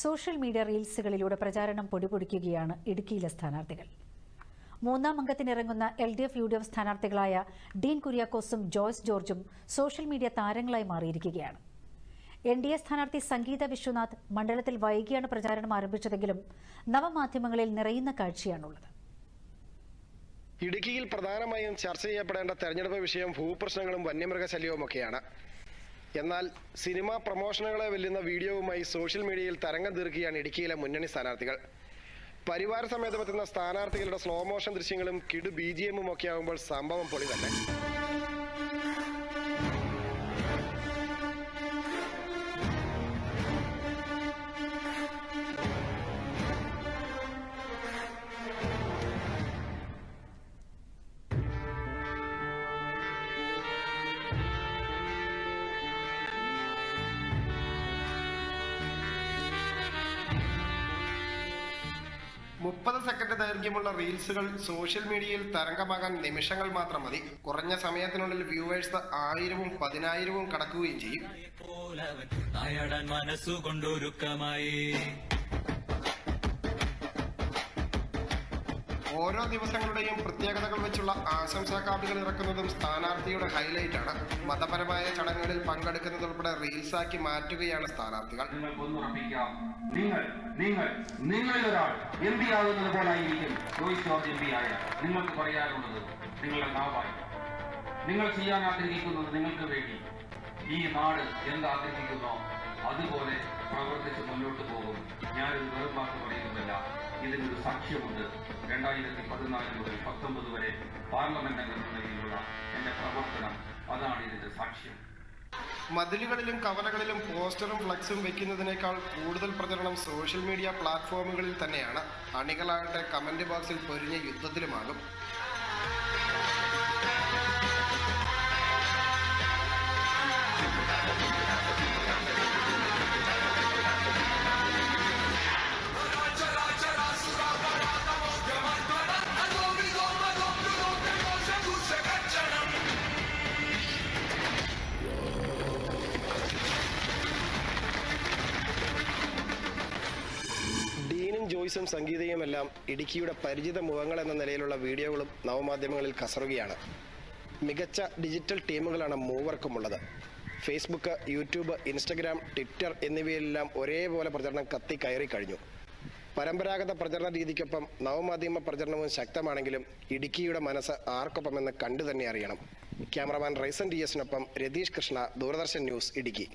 Social media റീൽസുകളിലൂടെ പ്രചാരണം പൊടിപൊടിക്കുകയാണ് ഇടുക്കിയിലെ സ്ഥാനാർത്ഥികൾ. മൂന്നാം അംഗത്തിനിറങ്ങുന്ന L D F U D F സ്ഥാനാർത്ഥികളായ Dean കുര്യാക്കോസും ജോയ്സ് ജോർജും സോഷ്യൽ മീഡിയ താരങ്ങളായി മാറിയിരിക്കുകയാണ്. എൻ ഡി എ സ്ഥാനാർത്ഥി സംഗീത വിശ്വനാഥ് മണ്ഡലത്തിൽ വൈകിയാണ് പ്രചാരണം ആരംഭിച്ചതെങ്കിലും നവമാധ്യമങ്ങളിൽ നിറയുന്ന കാഴ്ചയാണുള്ളത്. ഇടുക്കിയിൽ പ്രധാനമായും ചർച്ച ചെയ്യപ്പെടേണ്ട തെരഞ്ഞെടുപ്പ് വിഷയം ഭൂപ്രശ്നങ്ങളും വന്യമൃഗശല്യവും ഒക്കെയാണ് എന്നാൽ സിനിമാ പ്രമോഷനുകളെ വെല്ലുന്ന വീഡിയോവുമായി സോഷ്യൽ മീഡിയയിൽ തരംഗം തീർക്കുകയാണ് ഇടുക്കിയിലെ മുന്നണി സ്ഥാനാർത്ഥികൾ. പരിവാര സമേതമെത്തുന്ന സ്ഥാനാർത്ഥികളുടെ സ്ലോ മോഷൻ ദൃശ്യങ്ങളും കിടു ബി ജി എമ്മും ഒക്കെ ആകുമ്പോൾ സംഭവം പൊളി തന്നെ മുപ്പത് സെക്കൻഡ് ദൈർഘ്യമുള്ള റീൽസുകൾ സോഷ്യൽ മീഡിയയിൽ തരംഗമാകാൻ നിമിഷങ്ങൾ മാത്രം മതി. കുറഞ്ഞ സമയത്തിനുള്ളിൽ വ്യൂവേഴ്സ് ആയിരവും പതിനായിരവും കടക്കുകയും ചെയ്യും. മനസ്സുകൊണ്ടൊരുക്കമായി. ഓരോ ദിവസങ്ങളുടെയും പ്രത്യേകതകൾ വെച്ചുള്ള ആശംസാ കാർഡുകൾ ഇറക്കുന്നതും സ്ഥാനാർത്ഥിയുടെ ഹൈലൈറ്റാണ് മതപരമായ ചടങ്ങുകളിൽ പങ്കെടുക്കുന്നതുൾപ്പെടെ റീൽസാക്കി മാറ്റുകയാണ് സ്ഥാനാർത്ഥികൾ. നിങ്ങൾ നിങ്ങൾ നിങ്ങളിൽ ഒരാൾ എം പി ആകുന്നത് പോലായിരിക്കും ജോയിസ് ജോർജ് എം പി ആയ നിങ്ങൾക്ക് പറയാനുള്ളത് നിങ്ങളുടെ നാവായി. നിങ്ങൾ ചെയ്യാൻ ആഗ്രഹിക്കുന്നത് നിങ്ങൾക്ക് വേണ്ടി. ഈ നാട് എന്താഗ്രഹിക്കുന്നോ അതുപോലെ പ്രവർത്തിച്ച് മുന്നോട്ട് പോകും. ഇതിനൊരു സാക്ഷ്യമുണ്ട് രണ്ടായിരത്തി പതിനാല് മുതൽ പത്തൊമ്പത് വരെ പാർലമെന്റ് അംഗം നിലയിലുള്ള എന്റെ പ്രവർത്തനം അതാണ് ഇതിന്റെ സാക്ഷ്യം. മതിലുകളിലും കവലകളിലും പോസ്റ്ററും ഫ്ലക്സും വെക്കുന്നതിനേക്കാൾ കൂടുതൽ പ്രചരണം സോഷ്യൽ മീഡിയ പ്ലാറ്റ്ഫോമുകളിൽ തന്നെയാണ്. അണികളാകട്ടെ കമന്റ് ബോക്സിൽ പൊരിഞ്ഞ യുദ്ധത്തിലുമാകും. ജോയ്സും സംഗീതയും എല്ലാം ഇടുക്കിയുടെ പരിചിത മുഖങ്ങൾ എന്ന നിലയിലുള്ള വീഡിയോകളും നവമാധ്യമങ്ങളിൽ കസറുകയാണ്. മികച്ച ഡിജിറ്റൽ ടീമുകളാണ് മൂവർക്കുമുള്ളത്. ഫേസ്ബുക്ക് യൂട്യൂബ് ഇൻസ്റ്റഗ്രാം ട്വിറ്റർ എന്നിവയിലെല്ലാം ഒരേപോലെ പ്രചരണം കത്തി കയറി കഴിഞ്ഞു. പരമ്പരാഗത പ്രചരണ രീതിക്കൊപ്പം നവമാധ്യമ പ്രചരണവും ശക്തമാണെങ്കിലും ഇടുക്കിയുടെ മനസ്സ് ആർക്കൊപ്പമെന്ന് കണ്ടു തന്നെ അറിയണം. ക്യാമറമാൻ റൈസൻ ഡി എസിനൊപ്പം രതീഷ് കൃഷ്ണ ദൂരദർശൻ ന്യൂസ് ഇടുക്കി.